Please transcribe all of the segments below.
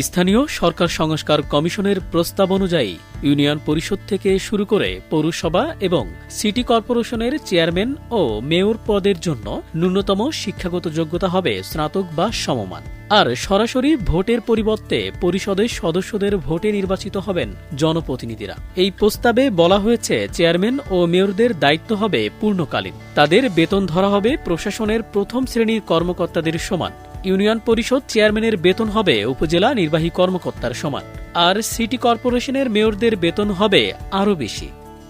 স্থানীয় সরকার সংস্কার কমিশনের প্রস্তাব অনুযায়ী ইউনিয়ন পরিষদ থেকে শুরু করে পৌরসভা এবং সিটি কর্পোরেশনের চেয়ারম্যান ও মেয়র পদের জন্য ন্যূনতম শিক্ষাগত যোগ্যতা হবে স্নাতক বা সমমান। আর সরাসরি ভোটের পরিবর্তে পরিষদের সদস্যদের ভোটে নির্বাচিত হবেন জনপ্রতিনিধিরা। এই প্রস্তাবে বলা হয়েছে, চেয়ারম্যান ও মেয়রদের দায়িত্ব হবে পূর্ণকালীন। তাদের বেতন ধরা হবে প্রশাসনের প্রথম শ্রেণির কর্মকর্তাদের সমান। ইউনিয়ন পরিষদ চেয়ারম্যানের বেতন হবে উপজেলা নির্বাহী কর্মকর্তার সমান। আর সিটি কর্পোরেশনের মেয়রদের বেতন হবে আরও বেশি।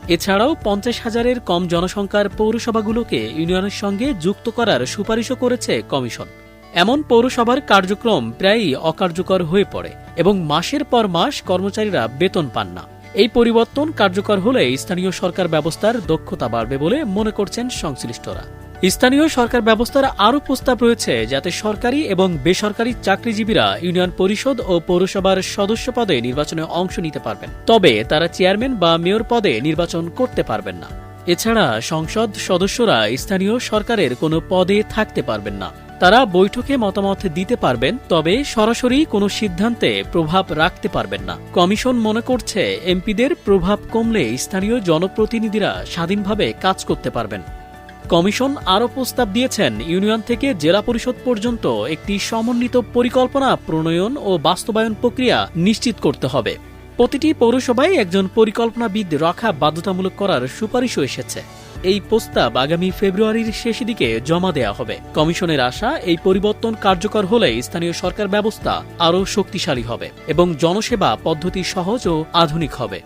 এছাড়াও পঞ্চাশ হাজারের কম জনসংখ্যার পৌরসভাগুলোকে ইউনিয়নের সঙ্গে যুক্ত করার সুপারিশও করেছে কমিশন। এমন পৌরসভার কার্যক্রম প্রায়ই অকার্যকর হয়ে পড়ে এবং মাসের পর মাস কর্মচারীরা বেতন পান না। এই পরিবর্তন কার্যকর হলে স্থানীয় সরকার ব্যবস্থার দক্ষতা বাড়বে বলে মনে করছেন সংশ্লিষ্টরা। স্থানীয় সরকার ব্যবস্থার আরও প্রস্তাব রয়েছে যাতে সরকারি এবং বেসরকারি চাকরিজীবীরা ইউনিয়ন পরিষদ ও পৌরসভার সদস্য পদে নির্বাচনে অংশ নিতে পারবেন। তবে তারা চেয়ারম্যান বা মেয়র পদে নির্বাচন করতে পারবেন না। এছাড়া সংসদ সদস্যরা স্থানীয় সরকারের কোনো পদে থাকতে পারবেন না। তারা বৈঠকে মতামত দিতে পারবেন, তবে সরাসরি কোনো সিদ্ধান্তে প্রভাব রাখতে পারবেন না। কমিশন মনে করছে, এমপিদের প্রভাব কমলে স্থানীয় জনপ্রতিনিধিরা স্বাধীনভাবে কাজ করতে পারবেন। কমিশন আরও প্রস্তাব দিয়েছেন, ইউনিয়ন থেকে জেলা পরিষদ পর্যন্ত একটি সমন্বিত পরিকল্পনা, প্রণয়ন ও বাস্তবায়ন প্রক্রিয়া নিশ্চিত করতে হবে। প্রতিটি পৌরসভায় একজন পরিকল্পনাবিদ রাখা বাধ্যতামূলক করার সুপারিশও এসেছে। এই প্রস্তাব আগামী ফেব্রুয়ারির শেষ দিকে জমা দেওয়া হবে। কমিশনের আশা, এই পরিবর্তন কার্যকর হলে স্থানীয় সরকার ব্যবস্থা আরও শক্তিশালী হবে এবং জনসেবা পদ্ধতি সহজ ও আধুনিক হবে।